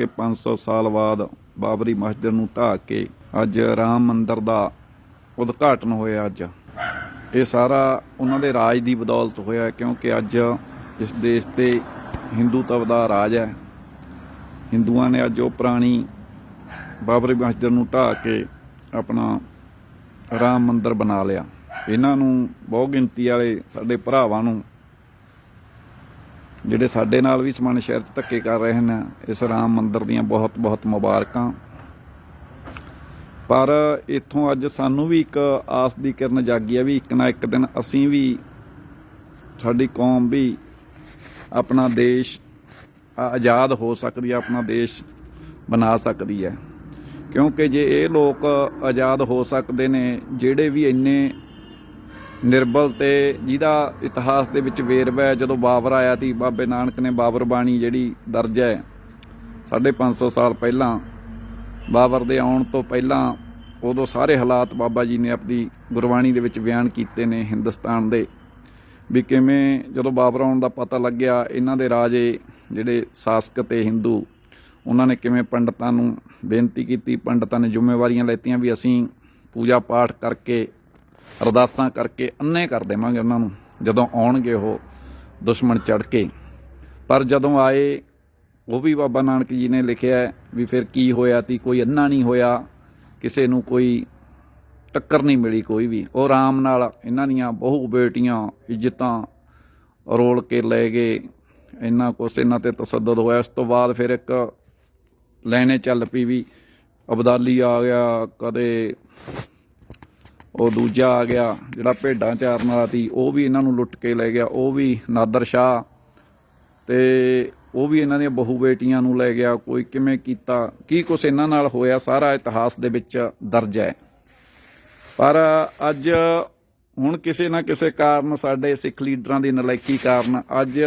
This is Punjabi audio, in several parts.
ਕਿ 500 ਸਾਲ ਬਾਅਦ ਬਾਬਰੀ ਮਸਜਿਦ ਨੂੰ ਢਾਹ ਕੇ ਅੱਜ ਰਾਮ ਮੰਦਿਰ ਦਾ ਉਦਘਾਟਨ ਹੋਇਆ ਅੱਜ। ਇਹ ਸਾਰਾ ਉਹਨਾਂ ਦੇ ਰਾਜ ਦੀ ਬਦੌਲਤ ਹੋਇਆ ਕਿਉਂਕਿ ਅੱਜ ਇਸ ਦੇਸ਼ ਤੇ ਹਿੰਦੂਤਵ ਦਾ ਰਾਜ ਹੈ। ਹਿੰਦੂਆਂ ਨੇ ਅੱਜ ਉਹ ਪੁਰਾਣੀ ਬਾਬਰੀ ਮਸਜਿਦ ਨੂੰ ਢਾਹ ਕੇ ਆਪਣਾ ਰਾਮ ਮੰਦਿਰ ਬਣਾ ਲਿਆ। ਇਹਨਾਂ ਨੂੰ ਬਹੁ ਗਿਣਤੀ ਵਾਲੇ ਸਾਡੇ ਭਰਾਵਾਂ ਨੂੰ ਜਿਹੜੇ ਸਾਡੇ ਨਾਲ ਵੀ ਸਮਾਨ ਸ਼ਹਿਰ 'ਚ ਧੱਕੇ ਕਰ ਰਹੇ ਨੇ, ਇਸ ਰਾਮ ਮੰਦਿਰ ਦੀਆਂ ਬਹੁਤ ਬਹੁਤ ਮੁਬਾਰਕਾਂ। ਪਰ ਇੱਥੋਂ ਅੱਜ ਸਾਨੂੰ ਵੀ ਇੱਕ ਆਸ ਦੀ ਕਿਰਨ ਜਾਗੀ ਆ ਵੀ ਇੱਕ ਨਾ ਇੱਕ ਦਿਨ ਅਸੀਂ ਵੀ ਸਾਡੀ ਕੌਮ ਵੀ ਆਪਣਾ ਦੇਸ਼ ਆਜ਼ਾਦ ਹੋ ਸਕਦੀ ਹੈ ਆਪਣਾ ਦੇਸ਼ ਬਣਾ ਸਕਦੀ ਹੈ ਕਿਉਂਕਿ ਜੇ ਇਹ ਲੋਕ ਆਜ਼ਾਦ ਹੋ ਸਕਦੇ ਨੇ, ਜਿਹੜੇ ਵੀ ਇੰਨੇ ਨਿਰਬਲ ਤੇ ਜਿਹਦਾ ਇਤਿਹਾਸ ਦੇ ਵਿੱਚ ਵੇਰਵਾ ਹੈ, ਜਦੋਂ ਬਾਬਰ ਆਇਆ ਸੀ, ਬਾਬੇ ਨਾਨਕ ਨੇ ਬਾਬਰ ਬਾਣੀ ਜਿਹੜੀ ਦਰਜ ਹੈ, ਸਾਢੇ ਪੰਜ ਸੌ ਸਾਲ ਪਹਿਲਾਂ, ਬਾਬਰ ਦੇ ਆਉਣ ਤੋਂ ਪਹਿਲਾਂ, ਉਦੋਂ ਸਾਰੇ ਹਾਲਾਤ ਬਾਬਾ ਜੀ ਨੇ ਆਪਣੀ ਗੁਰਬਾਣੀ ਦੇ ਵਿੱਚ ਬਿਆਨ ਕੀਤੇ ਨੇ ਹਿੰਦੁਸਤਾਨ ਦੇ, ਵੀ ਕਿਵੇਂ ਜਦੋਂ ਬਾਬਰ ਆਉਣ ਦਾ ਪਤਾ ਲੱਗਿਆ, ਇਹਨਾਂ ਦੇ ਰਾਜੇ ਜਿਹੜੇ ਸ਼ਾਸਕ ਤੇ ਹਿੰਦੂ, ਉਹਨਾਂ ਨੇ ਕਿਵੇਂ ਪੰਡਤਾਂ ਨੂੰ ਬੇਨਤੀ ਕੀਤੀ, ਪੰਡਤਾਂ ਨੇ ਜ਼ਿੰਮੇਵਾਰੀਆਂ ਲੈਤੀਆਂ ਵੀ ਅਸੀਂ ਪੂਜਾ ਪਾਠ ਕਰਕੇ ਅਰਦਾਸਾਂ ਕਰਕੇ ਅੰਨੇ ਕਰ ਦੇਵਾਂਗੇ ਉਹਨਾਂ ਨੂੰ, ਜਦੋਂ ਆਉਣਗੇ ਉਹ ਦੁਸ਼ਮਣ ਚੜ ਕੇ। ਪਰ ਜਦੋਂ ਆਏ, ਉਹ ਵੀ ਬਾਬਾ ਨਾਨਕ ਜੀ ਨੇ ਲਿਖਿਆ ਵੀ ਫਿਰ ਕੀ ਹੋਇਆ ਤੀ, ਕੋਈ ਅੰਨਾ ਨਹੀਂ ਹੋਇਆ, ਕਿਸੇ ਨੂੰ ਕੋਈ ਟੱਕਰ ਨਹੀਂ ਮਿਲੀ ਕੋਈ ਵੀ। ਉਹ ਆਰਾਮ ਨਾਲ ਇਹਨਾਂ ਦੀਆਂ ਬਹੁ ਬੇਟੀਆਂ, ਇੱਜ਼ਤਾਂ ਰੋਲ ਕੇ ਲੈ ਗਏ। ਇੰਨਾ ਕੁਛ ਇਹਨਾਂ ਤੇ ਤਸੱਦਦ ਹੋਇਆ। ਉਸ ਤੋਂ ਬਾਅਦ ਫਿਰ ਇੱਕ ਲੈਣੇ ਚੱਲ ਪਈ ਵੀ ਅਬਦਾਲੀ ਆ ਗਿਆ, ਕਦੇ ਉਹ ਦੂਜਾ ਆ ਗਿਆ, ਜਿਹੜਾ ਭੇਡਾਂ ਚਾਰਨ ਵਾਲਾ ਸੀ, ਉਹ ਵੀ ਇਹਨਾਂ ਨੂੰ ਲੁੱਟ ਕੇ ਲੈ ਗਿਆ, ਉਹ ਵੀ ਨਾਦਰ ਸ਼ਾਹ ਤੇ ਉਹ ਵੀ ਇਹਨਾਂ ਦੀਆਂ ਬਹੂ ਬੇਟੀਆਂ ਨੂੰ ਲੈ ਗਿਆ, ਕੋਈ ਕਿਵੇਂ ਕੀਤਾ, ਕੀ ਕੁਛ ਇਹਨਾਂ ਨਾਲ ਹੋਇਆ, ਸਾਰਾ ਇਤਿਹਾਸ ਦੇ ਵਿੱਚ ਦਰਜ ਹੈ। ਪਰ ਅੱਜ ਹੁਣ ਕਿਸੇ ਨਾ ਕਿਸੇ ਕਾਰਨ ਸਾਡੇ ਸਿੱਖ ਲੀਡਰਾਂ ਦੀ ਨਲਾਇਕੀ ਕਾਰਨ ਅੱਜ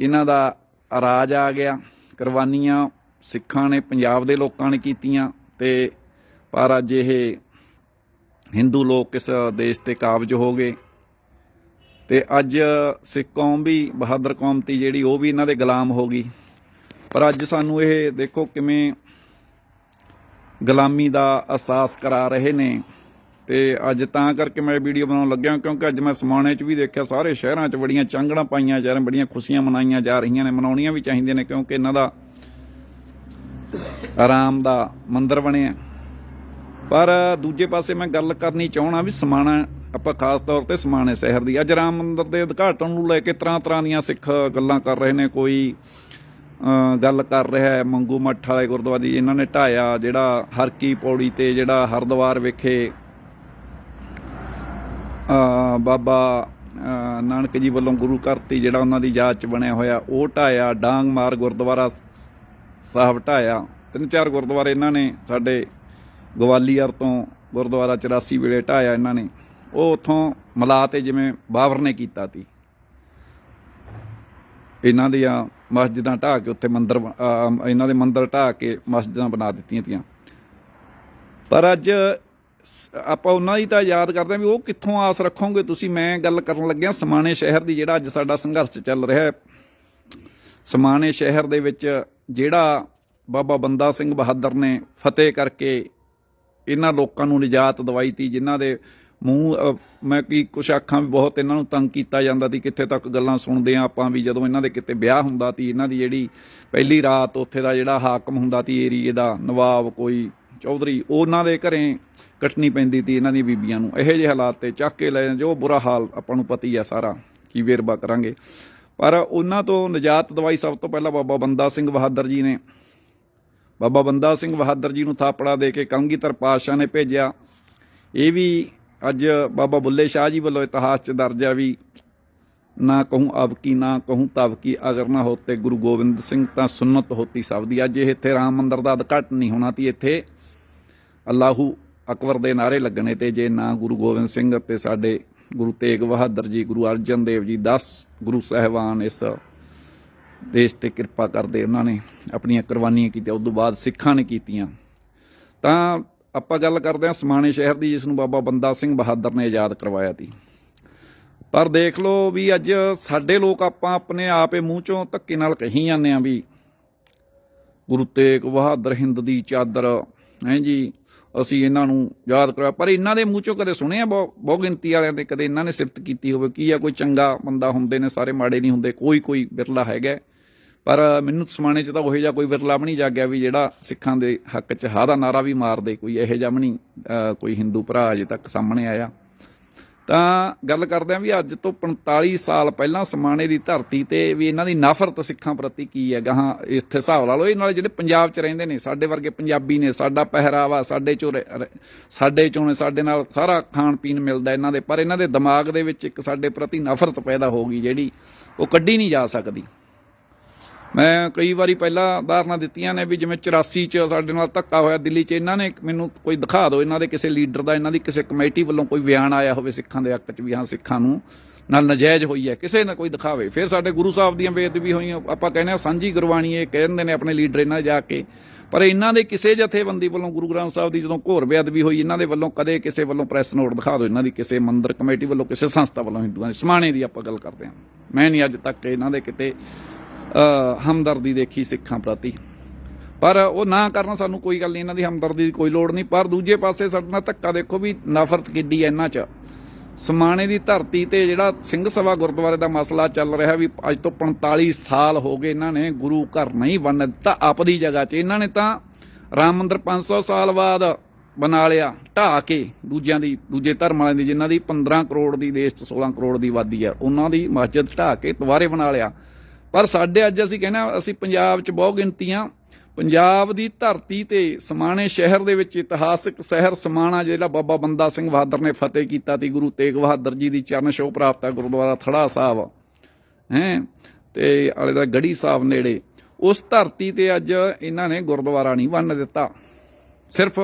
ਇਹਨਾਂ ਦਾ ਰਾਜ ਆ ਗਿਆ, ਕੁਰਬਾਨੀਆਂ ਸਿੱਖਾਂ ਨੇ, ਪੰਜਾਬ ਦੇ ਲੋਕਾਂ ਨੇ ਕੀਤੀਆਂ ਤੇ ਪਰ ਅੱਜ ਇਹ ਹਿੰਦੂ ਲੋਕ ਇਸ ਦੇਸ਼ ਤੇ ਕਾਬਜ ਹੋ ਗਏ। ਤੇ ਅੱਜ ਸਿੱਖ ਕੌਮ ਵੀ, ਬਹਾਦਰ ਕੌਮ ਤੀ ਜਿਹੜੀ, ਉਹ ਵੀ ਇਹਨਾਂ ਦੇ ਗੁਲਾਮ ਹੋ ਗਈ। ਪਰ ਅੱਜ ਸਾਨੂੰ ਇਹ ਦੇਖੋ ਕਿਵੇਂ ਗੁਲਾਮੀ ਦਾ ਅਹਿਸਾਸ ਕਰਾ ਰਹੇ ਨੇ। ਤੇ ਅੱਜ ਤਾਂ ਕਰਕੇ ਮੈਂ ਵੀਡੀਓ ਬਣਾਉਣ ਲੱਗਿਆ ਕਿਉਂਕਿ ਅੱਜ ਮੈਂ ਸਮਾਣੇ 'ਚ ਵੀ ਦੇਖਿਆ, ਸਾਰੇ ਸ਼ਹਿਰਾਂ 'ਚ ਬੜੀਆਂ ਚਾਂਗਣਾ ਪਾਈਆਂ ਜਾ ਰਹੀਆਂ, ਬੜੀਆਂ ਖੁਸ਼ੀਆਂ ਮਨਾਈਆਂ ਜਾ ਰਹੀਆਂ ਨੇ, ਮਨਾਉਣੀਆਂ ਵੀ ਚਾਹੀਦੀਆਂ ਨੇ, ਕਿਉਂਕਿ ਇਹਨਾਂ ਦਾ ਆਰਾਮ ਦਾ ਮੰਦਰ ਬਣਿਆ। ਪਰ ਦੂਜੇ ਪਾਸੇ ਮੈਂ ਗੱਲ ਕਰਨੀ ਚਾਹਣਾ ਵੀ ਸਮਾਣਾ, ਆਪਾਂ ਖਾਸ ਤੌਰ ਤੇ ਸਮਾਣੇ ਸ਼ਹਿਰ ਦੀ, ਅੱਜ ਰਾਮ ਮੰਦਰ ਦੇ ਉਦਘਾਟਨ ਨੂੰ ਲੈ ਕੇ ਤਰ੍ਹਾਂ ਤਰ੍ਹਾਂ ਦੀਆਂ ਸਿੱਖ ਗੱਲਾਂ ਕਰ ਰਹੇ ਨੇ, ਕੋਈ ਗੱਲ ਕਰ ਰਿਹਾ ਹੈ, ਮੰਗੂ ਮੱਠ ਵਾਲੇ ਗੁਰਦੁਆਰੇ ਦੀ ਇਹਨਾਂ ਨੇ ਢਾਇਆ ਜਿਹੜਾ ਹਰਕੀ ਪੌੜੀ ਤੇ ਜਿਹੜਾ ਹਰਦੁਆਰ ਵਿਖੇ ਬਾਬਾ ਨਾਨਕ ਜੀ ਵੱਲੋਂ ਗੁਰੂ ਘਰ ਤੇ ਜਿਹੜਾ ਉਹਨਾਂ ਦੀ ਯਾਦ ਚ ਬਣਿਆ ਹੋਇਆ, ਉਹ ਢਾਇਆ, ਡਾਂਗ ਮਾਰ ਗੁਰਦੁਆਰਾ ਸਾਹਿਬ ਢਾਇਆ, ਤਿੰਨ ਚਾਰ ਗੁਰਦੁਆਰੇ ਇਹਨਾਂ ਨੇ ਸਾਡੇ ਗਵਾਲੀਅਰ ਤੋਂ ਗੁਰਦੁਆਰਾ 84 ਵੇਲੇ ਢਾਇਆ ਇਹਨਾਂ ਨੇ। ਉਹ ਉਥੋਂ ਮਲਾ ਤੇ ਜਿਵੇਂ ਬਾਬਰ ਨੇ ਕੀਤਾ ਤੀ। ਇਹਨਾਂ ਦੀਆਂ ਮਸਜਿਦਾਂ ਢਾਹ ਕੇ ਉੱਥੇ ਮੰਦਰ ਇਹਨਾਂ ਦੇ ਮੰਦਰ ਢਾਹ ਕੇ ਮਸਜਿਦਾਂ ਬਣਾ ਦਿੱਤੀਆਂ ਤੀਆਂ। ਪਰ ਅੱਜ ਸ- ਆਪਾਂ ਉਹਨਾਂ ਦੀ ਤਾਂ ਯਾਦ ਕਰਦੇ ਹਾਂ ਵੀ ਉਹ ਕਿੱਥੋਂ ਆਸ ਰੱਖੋਗੇ ਤੁਸੀਂ? ਮੈਂ ਗੱਲ ਕਰਨ ਲੱਗਿਆ ਸਮਾਣੇ ਸ਼ਹਿਰ ਦੀ ਜਿਹੜਾ ਅੱਜ ਸਾਡਾ ਸੰਘਰਸ਼ ਚੱਲ ਰਿਹਾ ਹੈ। ਸਮਾਣੇ ਸ਼ਹਿਰ ਦੇ ਵਿੱਚ ਜਿਹੜਾ ਬਾਬਾ ਬੰਦਾ ਸਿੰਘ ਬਹਾਦਰ ਨੇ ਫਤਿਹ ਕਰਕੇ ਇਹਨਾਂ ਲੋਕਾਂ ਨੂੰ ਨਿਜਾਤ ਦਵਾਈ ਤੀ, ਜਿਨ੍ਹਾਂ ਦੇ ਮੂੰਹ ਮੈਂ ਕੀ ਕੁਛ ਅੱਖਾਂ ਵੀ ਬਹੁਤ ਇਹਨਾਂ ਨੂੰ ਤੰਗ ਕੀਤਾ ਜਾਂਦਾ ਸੀ ਕਿੱਥੇ ਤੱਕ ਗੱਲਾਂ ਸੁਣਦੇ ਆ ਆਪਾਂ ਵੀ, ਜਦੋਂ ਇਹਨਾਂ ਦੇ ਕਿਤੇ ਵਿਆਹ ਹੁੰਦਾ ਸੀ ਇਹਨਾਂ ਦੀ ਜਿਹੜੀ ਪਹਿਲੀ ਰਾਤ ਉੱਥੇ ਦਾ ਜਿਹੜਾ ਹਾਕਮ ਹੁੰਦਾ ਸੀ ਏਰੀਏ ਦਾ, ਨਵਾਬ ਕੋਈ, ਚੌਧਰੀ, ਉਹਨਾਂ ਦੇ ਘਰੇ ਕੱਟਣੀ ਪੈਂਦੀ ਸੀ ਇਹਨਾਂ ਦੀਆਂ ਬੀਬੀਆਂ ਨੂੰ। ਇਹੋ ਜਿਹੇ ਹਾਲਾਤ ਤੇ ਚੱਕ ਕੇ ਲੈ ਜਾਂਦੇ, ਜੋ ਬੁਰਾ ਹਾਲ ਆਪਾਂ ਨੂੰ ਪਤੀ ਆ ਸਾਰਾ, ਕੀ ਵੇਰਵਾ ਕਰਾਂਗੇ। ਪਰ ਉਹਨਾਂ ਤੋਂ ਨਿਜਾਤ ਦਵਾਈ ਸਭ ਤੋਂ ਪਹਿਲਾਂ ਬਾਬਾ ਬੰਦਾ ਸਿੰਘ ਬਹਾਦਰ ਜੀ ਨੇ ਬਾਬਾ ਬੰਦਾ ਸਿੰਘ ਬਹਾਦਰ ਜੀ ਨੂੰ ਥਾਪੜਾ ਦੇ ਕੇ ਕਲਗੀਧਰ ਪਾਤਸ਼ਾਹ ਨੇ ਭੇਜਿਆ। ਇਹ ਵੀ ਅੱਜ ਬਾਬਾ ਬੁੱਲੇ ਸ਼ਾਹ ਜੀ ਵੱਲੋਂ ਇਤਿਹਾਸ 'ਚ ਦਰਜ ਆ ਵੀ ਨਾ ਕਹੂੰ ਅਬ ਕੀ ਨਾ ਕਹੂੰ ਤਬ ਕੀ ਅਗਰ ਨਾ ਹੋਤੇ ਗੁਰੂ ਗੋਬਿੰਦ ਸਿੰਘ ਤਾਂ ਸੁਨਨਤ ਹੋਤੀ ਸਭ ਦੀ। ਅੱਜ ਇਹ ਇੱਥੇ ਰਾਮ ਮੰਦਰ ਦਾ ਉਦਘਾਟਨ ਨਹੀਂ ਹੋਣਾ ਤੀ ਇੱਥੇ ਅੱਲਾਹੂ ਅਕਬਰ ਦੇ ਨਾਰੇ ਲੱਗਣੇ ਤੇ ਜੇ ਨਾ ਗੁਰੂ ਗੋਬਿੰਦ ਸਿੰਘ ਅਤੇ ਸਾਡੇ ਗੁਰੂ ਤੇਗ ਬਹਾਦਰ ਜੀ, ਗੁਰੂ ਅਰਜਨ ਦੇਵ ਜੀ 10 ਗੁਰੂ ਸਾਹਿਬਾਨ ਇਸ ਦੇਸ਼ ਤੇ ਕਿਰਪਾ ਕਰਦੇ ਉਹਨਾਂ ਨੇ ਆਪਣੀਆਂ ਕੁਰਬਾਨੀਆਂ ਕੀਤੀਆਂ, ਉਸ ਤੋਂ ਬਾਅਦ ਸਿੱਖਾਂ ਨੇ ਕੀਤੀਆਂ। ਤਾਂ ਆਪਾਂ ਗੱਲ ਕਰਦੇ ਹਾਂ ਸਮਾਣੇ ਸ਼ਹਿਰ ਦੀ, ਜਿਸ ਨੂੰ ਬਾਬਾ ਬੰਦਾ ਸਿੰਘ ਬਹਾਦਰ ਨੇ ਆਜ਼ਾਦ ਕਰਵਾਇਆ ਸੀ। ਪਰ ਦੇਖ ਲਓ ਵੀ ਅੱਜ ਸਾਡੇ ਲੋਕ ਆਪਾਂ ਆਪਣੇ ਆਪੇ ਮੂੰਹ ਚੋਂ ਧੱਕੇ ਨਾਲ ਕਹੀ ਜਾਂਦੇ ਆ ਵੀ ਗੁਰੂ ਤੇਗ ਬਹਾਦਰ ਹਿੰਦ ਦੀ ਚਾਦਰ, ਹੈ ਜੀ ਅਸੀਂ ਇਹਨਾਂ ਨੂੰ ਯਾਦ ਕਰਿਆ ਪਰ ਇਹਨਾਂ ਦੇ ਮੂੰਹ ਚੋਂ ਕਦੇ ਸੁਣਿਆ? ਬਹੁ ਬਹੁ ਗਿਣਤੀ ਵਾਲਿਆਂ ਦੇ ਕਦੇ ਇਹਨਾਂ ਨੇ ਸਿਫਤ ਕੀਤੀ ਹੋਵੇ ਕੀ ਆ ਕੋਈ ਚੰਗਾ ਬੰਦਾ ਹੁੰਦੇ ਨੇ, ਸਾਰੇ ਮਾੜੇ ਨਹੀਂ ਹੁੰਦੇ, ਕੋਈ ਕੋਈ ਵਿਰਲਾ ਹੈਗਾ ਪਰ ਮੈਨੂੰ ਸਮਾਣੇ ਚ ਤਾਂ ਉਹੋ ਜਿਹਾ ਕੋਈ ਵਿਰਲਾ ਵੀ ਨਹੀਂ ਜਾਗਿਆ ਵੀ ਜਿਹੜਾ ਸਿੱਖਾਂ ਦੇ ਹੱਕ ਚ ਹਾ ਦਾ ਨਾਰਾ ਵੀ ਮਾਰਦੇ, ਕੋਈ ਇਹੋ ਜਿਹਾ ਵੀ ਨਹੀਂ ਕੋਈ ਹਿੰਦੂ ਭਰਾ ਅਜੇ ਤੱਕ ਸਾਹਮਣੇ ਆਇਆ। ਤਾਂ ਗੱਲ ਕਰਦੇ ਆਂ ਵੀ ਅੱਜ ਤੋਂ 45 ਸਾਲ ਪਹਿਲਾਂ ਸਮਾਣੇ ਦੀ ਧਰਤੀ ਤੇ ਵੀ ਇਹਨਾਂ ਦੀ ਨਫ਼ਰਤ ਸਿੱਖਾਂ ਪ੍ਰਤੀ ਕੀ ਹੈ? ਗਾਹਾਂ ਇੱਥੇ ਹਿਸਾਬ ਲਾ ਲਓ, ਇਹ ਨਾਲ ਜਿਹੜੇ ਪੰਜਾਬ 'ਚ ਰਹਿੰਦੇ ਨੇ, ਸਾਡੇ ਵਰਗੇ ਪੰਜਾਬੀ ਨੇ, ਸਾਡਾ ਪਹਿਰਾਵਾ, ਸਾਡੇ ਚੋਂ ਰਹਿ- ਸਾਡੇ ਚੋਂ ਨੇ ਸਾਡੇ ਨਾਲ ਸਾਰਾ ਖਾਣ ਪੀਣ ਮਿਲਦਾ ਇਹਨਾਂ ਦੇ, ਪਰ ਇਹਨਾਂ ਦੇ ਦਿਮਾਗ ਦੇ ਵਿੱਚ ਇੱਕ ਸਾਡੇ ਪ੍ਰਤੀ ਨਫ਼ਰਤ ਪੈਦਾ ਹੋ ਗਈ ਜਿਹੜੀ ਉਹ ਕੱਢੀ ਨਹੀਂ ਜਾ ਸਕਦੀ। ਮੈਂ ਕਈ ਵਾਰੀ ਪਹਿਲਾਂ ਉਦਾਹਰਨਾਂ ਦਿੱਤੀਆਂ ਨੇ ਵੀ ਜਿਵੇਂ 84 ਚ ਸਾਡੇ ਨਾਲ ਧੱਕਾ ਹੋਇਆ ਦਿੱਲੀ 'ਚ, ਇਹਨਾਂ ਨੇ ਮੈਨੂੰ ਕੋਈ ਦਿਖਾ ਦਿਓ, ਇਹਨਾਂ ਦੇ ਕਿਸੇ ਲੀਡਰ ਦਾ, ਇਹਨਾਂ ਦੀ ਕਿਸੇ ਕਮੇਟੀ ਵੱਲੋਂ ਕੋਈ ਬਿਆਨ ਆਇਆ ਹੋਵੇ ਸਿੱਖਾਂ ਦੇ ਹੱਕ 'ਚ ਵੀ, ਹਾਂ, ਸਿੱਖਾਂ ਨੂੰ ਨਾਲ ਨਜਾਇਜ਼ ਹੋਈ ਹੈ, ਕਿਸੇ ਨੇ ਕੋਈ ਦਿਖਾਵੇ। ਫਿਰ ਸਾਡੇ ਗੁਰੂ ਸਾਹਿਬ ਦੀਆਂ ਬੇਅਦਬੀ ਹੋਈਆਂ, ਆਪਾਂ ਕਹਿੰਦੇ ਆ ਸਾਂਝੀ ਗੁਰਬਾਣੀ ਇਹ ਕਹਿੰਦੇ ਨੇ ਆਪਣੇ ਲੀਡਰ ਇਹਨਾਂ ਜਾ ਕੇ। ਪਰ ਇਹਨਾਂ ਦੇ ਕਿਸੇ ਜਥੇਬੰਦੀ ਵੱਲੋਂ, ਗੁਰੂ ਗ੍ਰੰਥ ਸਾਹਿਬ ਦੀ ਜਦੋਂ ਘੋਰ ਬੇਅਦਬੀ ਹੋਈ, ਇਹਨਾਂ ਦੇ ਵੱਲੋਂ ਕਦੇ ਕਿਸੇ ਵੱਲੋਂ ਪ੍ਰੈਸ ਨੋਟ ਦਿਖਾ ਦਿਓ, ਇਹਨਾਂ ਦੀ ਕਿਸੇ ਮੰਦਰ ਕਮੇਟੀ ਵੱਲੋਂ, ਕਿਸੇ ਸੰਸਥਾ ਵੱਲੋਂ ਹਿੰਦੂਆਂ ਦੀ, ਸਮਾਣੇ ਦੀ ਆਪਾਂ ਗੱਲ ਕਰਦੇ ਹਾਂ। ਮੈਂ ਨਹੀਂ ਅੱਜ ਤੱਕ ਇਹਨਾਂ ਦੇ ਕਿਤੇ ਹਮਦਰਦੀ ਦੇਖੀ ਸਿੱਖਾਂ ਪ੍ਰਤੀ। ਪਰ ਉਹ ਨਾ ਕਰਨਾ ਸਾਨੂੰ ਕੋਈ ਗੱਲ ਨਹੀਂ, ਇਹਨਾਂ ਦੀ ਹਮਦਰਦੀ ਦੀ ਕੋਈ ਲੋੜ ਨਹੀਂ। ਪਰ ਦੂਜੇ ਪਾਸੇ ਸਾਡੇ ਨਾਲ ਧੱਕਾ ਦੇਖੋ ਵੀ ਨਫ਼ਰਤ ਕਿੱਡੀ ਹੈ ਇਹਨਾਂ 'ਚ। ਸਮਾਣੇ ਦੀ ਧਰਤੀ ਤੇ ਜਿਹੜਾ ਸਿੰਘ ਸਭਾ ਗੁਰਦੁਆਰੇ ਦਾ ਮਸਲਾ ਚੱਲ ਰਿਹਾ ਵੀ ਅੱਜ ਤੋਂ 45 ਸਾਲ ਹੋ ਗਏ ਇਹਨਾਂ ਨੇ ਗੁਰੂ ਘਰ ਨਹੀਂ ਬਣ ਦਿੱਤਾ ਆਪਦੀ ਜਗ੍ਹਾ 'ਚ। ਇਹਨਾਂ ਨੇ ਤਾਂ ਰਾਮ ਮੰਦਿਰ 500 ਸਾਲ ਬਾਅਦ ਬਣਾ ਲਿਆ, ਢਾਹ ਕੇ ਦੂਜਿਆਂ ਦੀ, ਦੂਜੇ ਧਰਮ ਵਾਲਿਆਂ ਦੀ, ਜਿਨ੍ਹਾਂ ਦੀ 15 ਕਰੋੜ ਦੀ, ਦੇਸ਼ 'ਚ 16 ਕਰੋੜ ਦੀ ਆਬਾਦੀ ਆ ਉਹਨਾਂ ਦੀ ਮਸਜਿਦ ਢਾਹ ਕੇ ਦੁਬਾਰੇ ਬਣਾ ਲਿਆ। ਪਰ ਸਾਡੇ ਅੱਜ ਅਸੀਂ ਕਹਿੰਦੇ ਹਾਂ, ਅਸੀਂ ਪੰਜਾਬ 'ਚ ਬਹੁਤ ਗਿਣਤੀਆਂ ਪੰਜਾਬ ਦੀ ਧਰਤੀ ਤੇ ਸਮਾਣੇ ਸ਼ਹਿਰ ਦੇ ਵਿੱਚ ਇਤਿਹਾਸਕ ਸ਼ਹਿਰ ਸਮਾਣਾ ਜਿਹੜਾ ਬਾਬਾ ਬੰਦਾ ਸਿੰਘ ਬਹਾਦਰ ਨੇ ਫਤਿਹ ਕੀਤਾ ਤੀ ਗੁਰੂ ਤੇਗ ਬਹਾਦਰ ਜੀ ਦੀ ਚਰਨ ਛੋਹ ਪ੍ਰਾਪਤ ਹੈ ਗੁਰਦੁਆਰਾ ਥੜਾ ਸਾਹਿਬ ਹੈ ਤੇ ਆਲੇ ਦਾ ਗੜੀ ਸਾਹਿਬ ਨੇੜੇ। ਉਸ ਧਰਤੀ ਤੇ ਅੱਜ ਇਹਨਾਂ ਨੇ ਗੁਰਦੁਆਰਾ ਨਹੀਂ ਬੰਨ ਦਿੱਤਾ। ਸਿਰਫ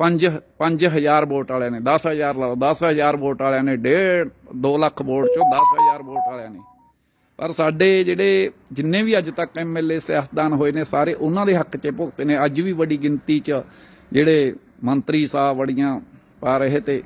5 5000 ਵੋਟ ਵਾਲਿਆਂ ਨੇ 10000 ਲਾ ਲਓ 10000 ਵੋਟ ਵਾਲਿਆਂ ਨੇ ਡੇਢ 2 ਲੱਖ ਵੋਟ ਚੋਂ 10000 ਵੋਟ ਵਾਲਿਆਂ ਨੇ। ਪਰ ਸਾਡੇ ਜਿਹੜੇ ਜਿੰਨੇ ਵੀ ਅੱਜ ਤੱਕ ਐਮਐਲਏ ਸਿਆਸਤਦਾਨ ਹੋਏ ਨੇ, ਸਾਰੇ ਉਹਨਾਂ ਦੇ ਹੱਕ 'ਚ ਭੁਗਤੇ ਨੇ। ਅੱਜ ਵੀ ਵੱਡੀ ਗਿਣਤੀ 'ਚ ਜਿਹੜੇ ਮੰਤਰੀ ਸਾਹਿਬ ਬੜੀਆਂ ਪਾ ਰਹੇ ਤੇ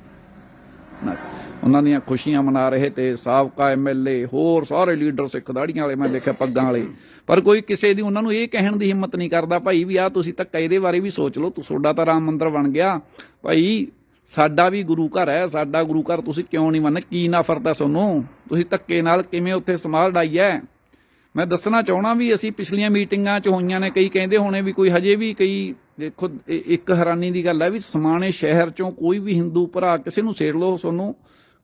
ਉਹਨਾਂ ਦੀਆਂ ਖੁਸ਼ੀਆਂ ਮਨਾ ਰਹੇ ਤੇ ਸਾਬਕਾ ਐਮਐਲਏ ਹੋਰ ਸਾਰੇ ਲੀਡਰ ਸਿੱਖ ਦਾੜੀਆਂ ਵਾਲੇ, ਮੈਂ ਦੇਖਿਆ ਪੱਗਾਂ ਵਾਲੇ। ਪਰ ਕੋਈ ਕਿਸੇ ਦੀ ਉਹਨਾਂ ਨੂੰ ਇਹ ਕਹਿਣ ਦੀ ਹਿੰਮਤ ਨਹੀਂ ਕਰਦਾ, ਭਾਈ ਵੀ ਆ ਤੁਸੀਂ ਧੱਕਾ, ਇਹਦੇ ਬਾਰੇ ਵੀ ਸੋਚ ਲਓ। ਤੂੰ ਤੁਹਾਡਾ ਤਾਂ ਰਾਮ ਮੰਦਿਰ ਬਣ ਗਿਆ। ਭਾਈ ਸਾਡਾ ਵੀ ਗੁਰੂ ਘਰ ਹੈ, ਸਾਡਾ ਗੁਰੂ ਘਰ ਤੁਸੀਂ ਕਿਉਂ ਨਹੀਂ ਮੰਨ ਕੀ ਨਫ਼ਰਤ ਹੈ ਤੁਹਾਨੂੰ ਤੁਸੀਂ ਧੱਕੇ ਨਾਲ ਕਿਵੇਂ ਉੱਥੇ ਸਮਾਲ ਡਾਈ ਹੈ ਮੈਂ ਦੱਸਣਾ ਚਾਹਣਾ ਵੀ ਅਸੀਂ ਪਿਛਲੀਆਂ ਮੀਟਿੰਗਾਂ 'ਚ ਹੋਈਆਂ ਨੇ, ਕਈ ਕਹਿੰਦੇ ਹੋਣੇ ਵੀ ਕੋਈ ਹਜੇ ਵੀ ਕਈ, ਦੇਖੋ ਇੱਕ ਹੈਰਾਨੀ ਦੀ ਗੱਲ ਹੈ ਵੀ ਸਮਾਣੇ ਸ਼ਹਿਰ 'ਚੋਂ ਕੋਈ ਵੀ ਹਿੰਦੂ ਭਰਾ ਕਿਸੇ ਨੂੰ ਸੇੜ ਲਓ ਤੁਹਾਨੂੰ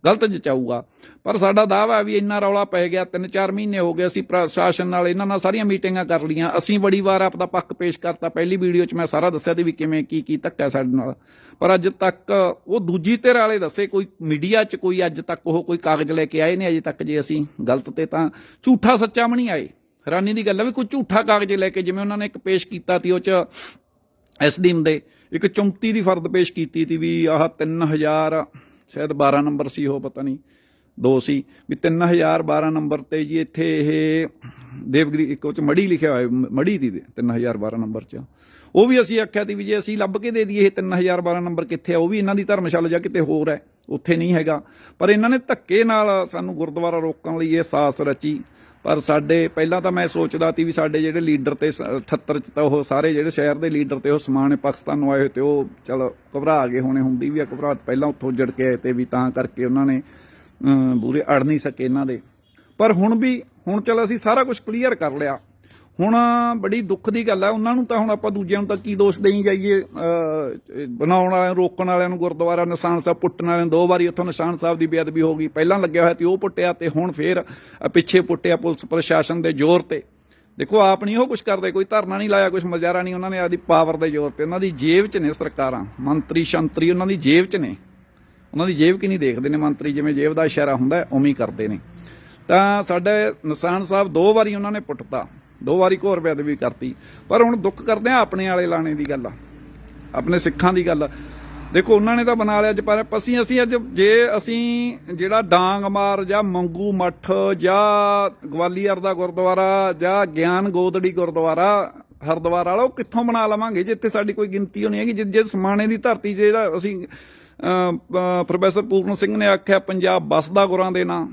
ਗਲਤ ਜਚਾਊਗਾ। ਪਰ ਸਾਡਾ ਦਾਅਵਾ ਹੈ ਵੀ ਇੰਨਾ ਰੌਲਾ ਪੈ ਗਿਆ 3-4 ਮਹੀਨੇ ਹੋ ਗਏ ਅਸੀਂ ਪ੍ਰਸ਼ਾਸਨ ਨਾਲ ਇਹਨਾਂ ਨਾਲ ਸਾਰੀਆਂ ਮੀਟਿੰਗਾਂ ਕਰ ਲੀਆਂ ਅਸੀਂ ਬੜੀ ਵਾਰ ਆਪਦਾ ਪੱਖ ਪੇਸ਼ ਕਰਤਾ। ਪਹਿਲੀ ਵੀਡੀਓ 'ਚ ਮੈਂ ਸਾਰਾ ਦੱਸਿਆ ਤੇ ਵੀ ਕਿਵੇਂ ਕੀ ਕੀ ਧੱਕਾ ਸਾਡੇ ਨਾਲ। ਪਰ ਅੱਜ ਤੱਕ ਉਹ ਦੂਜੀ ਧਿਰ ਵਾਲੇ ਦੱਸੇ ਕੋਈ ਮੀਡੀਆ 'ਚ ਕੋਈ ਅੱਜ ਤੱਕ ਉਹ ਕੋਈ ਕਾਗਜ਼ ਲੈ ਕੇ ਆਏ ਨੇ ਅਜੇ ਤੱਕ ਜੇ ਅਸੀਂ ਗਲਤ ਤੇ ਤਾਂ ਝੂਠਾ ਸੱਚਾ ਵੀ ਨਹੀਂ ਆਏ। ਹੈਰਾਨੀ ਦੀ ਗੱਲ ਹੈ ਵੀ ਕੋਈ ਝੂਠਾ ਕਾਗਜ਼ ਲੈ ਕੇ ਜਿਵੇਂ ਉਹਨਾਂ ਨੇ ਇੱਕ ਪੇਸ਼ ਕੀਤਾ ਸੀ ਉਹ 'ਚ ਐਸਡੀਐਮ ਦੇ ਇੱਕ 34 ਦੀ ਫਰਦ ਪੇਸ਼ ਕੀਤੀ ਸੀ ਵੀ ਆਹ 3000 ਸ਼ਾਇਦ 12 ਨੰਬਰ ਸੀ ਉਹ, ਪਤਾ ਨਹੀਂ, ਦੋ ਸੀ, ਵੀ 3000 12 ਨੰਬਰ ਤੇ ਜੀ ਇੱਥੇ ਇਹ ਦੇਵਗਰੀ, ਇੱਕ ਉਹ ਚ ਮੜੀ ਲਿਖਿਆ ਹੋਇਆ ਮ- ਮੜੀ ਦੀ 3000 12 ਨੰਬਰ ਚ। ਉਹ ਵੀ ਅਸੀਂ ਆਖਿਆ ਸੀ ਵੀ ਜੇ ਅਸੀਂ ਲੱਭ ਕੇ ਦੇ ਦਈਏ ਇਹ 3000 12 ਨੰਬਰ ਕਿੱਥੇ ਆ ਉਹ ਵੀ ਇਹਨਾਂ ਦੀ ਧਰਮਸ਼ਾਲਾ ਜਾਂ ਕਿਤੇ ਹੋਰ ਹੈ ਉੱਥੇ ਨਹੀਂ ਹੈਗਾ। ਪਰ ਇਹਨਾਂ ਨੇ ਧੱਕੇ ਨਾਲ ਸਾਨੂੰ ਗੁਰਦੁਆਰਾ ਰੋਕਣ ਲਈ ਇਹ ਸਾਸ ਰਚੀ। ਪਰ ਸਾਡੇ ਪਹਿਲਾਂ ਤਾਂ ਮੈਂ ਸੋਚਦਾ ਸੀ ਵੀ ਸਾਡੇ ਜਿਹੜੇ ਲੀਡਰ ਤੇ ਸ- 78 ਚ ਤਾਂ ਉਹ ਸਾਰੇ ਜਿਹੜੇ ਸ਼ਹਿਰ ਦੇ ਲੀਡਰ ਤੇ ਉਹ ਸਮਾਨ ਪਾਕਿਸਤਾਨ ਨੂੰ ਆਏ ਹੋਏ ਤੇ ਉਹ ਚਲ ਘਬਰਾ ਗਏ ਹੋਣੇ ਹੁੰਦੀ ਵੀ ਆ ਘਬਰਾਹਟ। ਪਹਿਲਾਂ ਉੱਥੋਂ ਜੜ ਕੇ ਆਏ ਤੇ ਵੀ ਤਾਂ ਕਰਕੇ ਉਹਨਾਂ ਨੇ ਅਮ, ਬੂਰੇ ਅੜ ਨਹੀਂ ਸਕੇ ਇਹਨਾਂ ਦੇ। ਪਰ ਹੁਣ ਵੀ ਹੁਣ ਚਲ ਅਸੀਂ ਸਾਰਾ ਕੁਝ ਕਲੀਅਰ ਕਰ ਲਿਆ। ਹੁਣ ਬੜੀ ਦੁੱਖ ਦੀ ਗੱਲ ਆ, ਉਹਨਾਂ ਨੂੰ ਤਾਂ ਹੁਣ ਆਪਾਂ ਦੂਜਿਆਂ ਨੂੰ ਤਾਂ ਕੀ ਦੋਸ਼ ਦੇਈ ਜਾਈਏ? ਬਣਾਉਣ ਵਾਲਿਆਂ ਨੂੰ ਰੋਕਣ ਵਾਲਿਆਂ ਨੂੰ ਗੁਰਦੁਆਰਾ, ਨਿਸ਼ਾਨ ਸਾਹਿਬ ਪੁੱਟਣ ਵਾਲਿਆਂ ਨੂੰ ਦੋ ਵਾਰੀ ਉੱਥੋਂ ਨਿਸ਼ਾਨ ਸਾਹਿਬ ਦੀ ਬੇਅਦਬੀ ਹੋ ਗਈ। ਪਹਿਲਾਂ ਲੱਗਿਆ ਹੋਇਆ ਤੇ ਉਹ ਪੁੱਟਿਆ ਤੇ ਹੁਣ ਫੇਰ ਪਿੱਛੇ ਪੁੱਟਿਆ ਪੁਲਿਸ ਪ੍ਰਸ਼ਾਸਨ ਦੇ ਜ਼ੋਰ ਤੇ। ਦੇਖੋ, ਆਪ ਨਹੀਂ ਉਹ ਕੁਝ ਕਰਦੇ, ਕੋਈ ਧਰਨਾ ਨਹੀਂ ਲਾਇਆ ਕੁਝ ਮਜ਼ਾਰਾ ਨਹੀਂ, ਉਹਨਾਂ ਨੇ ਆਪਦੀ ਪਾਵਰ ਦੇ ਜ਼ੋਰ ਤੇ। ਉਹਨਾਂ ਦੀ ਜੇਬ 'ਚ ਨੇ ਸਰਕਾਰਾਂ, ਮੰਤਰੀ, ਸ਼ੰਤਰੀ, ਉਹਨਾਂ ਦੀ ਜੇਬ 'ਚ ਨੇ। ਉਹਨਾਂ ਦੀ ਜੇਬ ਕਿ ਨਹੀਂ ਦੇਖਦੇ ਨੇ ਮੰਤਰੀ, ਜਿਵੇਂ ਜੇਬ ਦਾ ਇਸ਼ਾਰਾ ਹੁੰਦਾ, ਉਵੇਂ ਹੀ ਕਰਦੇ ਨੇ। ਤਾਂ ਸਾਡੇ ਨਿਸ਼ਾਨ ਸਾਹਿਬ ਦੋ ਵਾਰੀ ਉਹਨਾਂ ਨੇ ਪੁੱਟਤਾ। ਦੋ ਵਾਰੀ ਘੋਰ ਬੇਅਦਬੀ ਕਰਤੀ। ਪਰ ਹੁਣ ਦੁੱਖ ਕਰਦੇ ਆ ਆਪਣੇ ਵਾਲੇ ਲਾਣੇ ਦੀ ਗੱਲ ਆਪਣੇ ਸਿੱਖਾਂ ਦੀ ਗੱਲ ਦੇਖੋ, ਉਹਨਾਂ ਨੇ ਤਾਂ ਬਣਾ ਲਿਆ ਅੱਜ, ਪਰ ਅਸੀਂ ਅਸੀਂ ਅੱਜ ਜੇ ਅਸੀਂ ਜਿਹੜਾ ਡਾਂਗ ਮਾਰ ਜਾਂ ਮੰਗੂ ਮੱਠ ਜਾਂ ਗਵਾਲੀਅਰ ਦਾ ਗੁਰਦੁਆਰਾ ਜਾਂ ਗਿਆਨ ਗੋਦੜੀ ਗੁਰਦੁਆਰਾ, ਹਰਦੁਆਰ ਵਾਲਾ, ਉਹ ਕਿੱਥੋਂ ਬਣਾ ਲਵਾਂਗੇ ਜਿੱਥੇ ਸਾਡੀ ਕੋਈ ਗਿਣਤੀ ਹੋਣੀ ਹੈਗੀ? ਜੇ- ਜੇ ਸਮਾਣੇ ਦੀ ਧਰਤੀ ਜਿਹੜਾ ਅਸੀਂ ਪ੍ਰੋਫੈਸਰ ਪੂਰਨ ਸਿੰਘ ਨੇ ਆਖਿਆ, ਪੰਜਾਬ ਬਸਦਾ ਗੁਰਾਂ ਦੇ ਨਾਂ।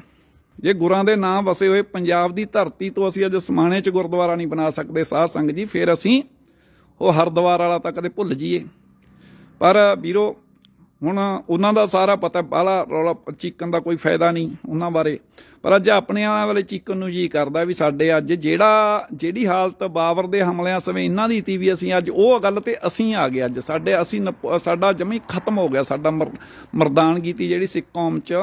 ਜੇ ਗੁਰਾਂ ਦੇ ਨਾਂ ਵਸੇ ਹੋਏ ਪੰਜਾਬ ਦੀ ਧਰਤੀ ਤੋਂ ਅਸੀਂ ਅੱਜ ਸਮਾਣੇ 'ਚ ਗੁਰਦੁਆਰਾ ਨਹੀਂ ਬਣਾ ਸਕਦੇ, ਸਾਧ ਸੰਗਤ ਜੀ, ਫਿਰ ਅਸੀਂ ਉਹ ਹਰਦੁਆਰ ਵਾਲਾ ਤਾਂ ਕਦੇ ਭੁੱਲ ਜਾਈਏ। ਪਰ ਵੀਰੋ, ਹੁਣ ਉਹਨਾਂ ਦਾ ਸਾਰਾ ਪਤਾ ਬਾਲਾ ਰੌਲਾ, ਚੀਕਣ ਦਾ ਕੋਈ ਫਾਇਦਾ ਨਹੀਂ ਉਹਨਾਂ ਬਾਰੇ। ਪਰ ਅੱਜ ਆਪਣੇ ਵਾਲੇ ਚੀਕਣ ਨੂੰ ਜੀ ਕਰਦਾ ਵੀ ਸਾਡੇ ਅੱਜ ਜਿਹੜਾ, ਜਿਹੜੀ ਹਾਲਤ ਬਾਬਰ ਦੇ ਹਮਲਿਆਂ ਸਮੇਂ ਇਹਨਾਂ ਦੀ ਤੀ ਵੀ ਅਸੀਂ ਅੱਜ ਉਹ ਗੱਲ ਤੇ ਅਸੀਂ ਆ ਗਏ ਅੱਜ। ਸਾਡੇ ਅਸੀਂ ਨਪ- ਸਾਡਾ ਜਮੀ ਖਤਮ ਹੋ ਗਿਆ, ਸਾਡਾ ਮਰ- ਮਰਦਾਨਗੀ ਤੀ ਜਿਹੜੀ ਸਿੱਖ ਕੌਮ ਚ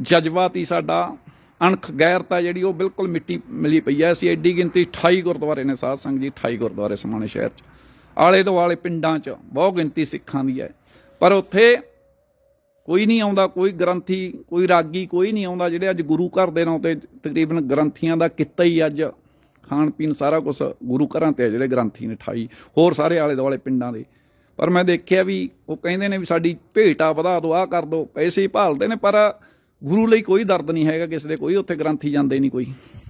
ਜਜ਼ਬਾ ਤੀ ਸਾਡਾ ਅਣਖ ਗੈਰਤਾ ਜਿਹੜੀ ਉਹ ਬਿਲਕੁਲ ਮਿੱਟੀ ਮਿਲੀ ਪਈ ਐ ਅਸੀਂ ਐਡੀ ਗਿਣਤੀ 28 ਗੁਰਦੁਆਰੇ ਨੇ ਸਾਧ ਸੰਗਤ ਜੀ 28 ਗੁਰਦੁਆਰੇ ਸਮਾਣੇ ਸ਼ਹਿਰ ਚ। ਆਲੇ ਦੁਆਲੇ ਪਿੰਡਾਂ ਚ ਬਹੁਤ ਗਿਣਤੀ ਸਿੱਖਾਂ ਦੀ ਹੈ। ਪਰ ਉੱਥੇ ਕੋਈ ਨਹੀਂ ਆਉਂਦਾ, ਕੋਈ ਗ੍ਰੰਥੀ, ਕੋਈ ਰਾਗੀ, ਕੋਈ ਨਹੀਂ ਆਉਂਦਾ। ਜਿਹੜੇ ਅੱਜ ਗੁਰੂ ਘਰ ਦੇ ਨਾਂ ਤੇ ਤਕਰੀਬਨ ਗ੍ਰੰਥੀਆਂ ਦਾ ਕਿੱਤਾ ਹੀ ਅੱਜ। ਖਾਣ ਪੀਣ ਸਾਰਾ ਕੁਝ ਗੁਰੂ ਘਰਾਂ ਤੇ ਆ ਜਿਹੜੇ ਗ੍ਰੰਥੀ ਨੇ 28 ਹੋਰ ਸਾਰੇ ਆਲੇ ਦੁਆਲੇ ਪਿੰਡਾਂ ਦੇ। ਪਰ ਮੈਂ ਦੇਖਿਆ ਵੀ ਉਹ ਕਹਿੰਦੇ ਨੇ ਵੀ ਸਾਡੀ ਭੇਟਾ ਵਧਾ ਦਿਓ ਆਹ ਕਰ ਦਿਓ ਪੈਸੇ ਹੀ ਭਾਲਦੇ ਨੇ ਪਰ ਗੁਰੂ ਲਈ ਕੋਈ ਦਰਦ ਨਹੀਂ ਹੈਗਾ ਕਿਸੇ ਦੇ, ਕੋਈ ਉੱਥੇ ਗ੍ਰੰਥੀ ਜਾਂਦੇ ਨਹੀਂ ਕੋਈ,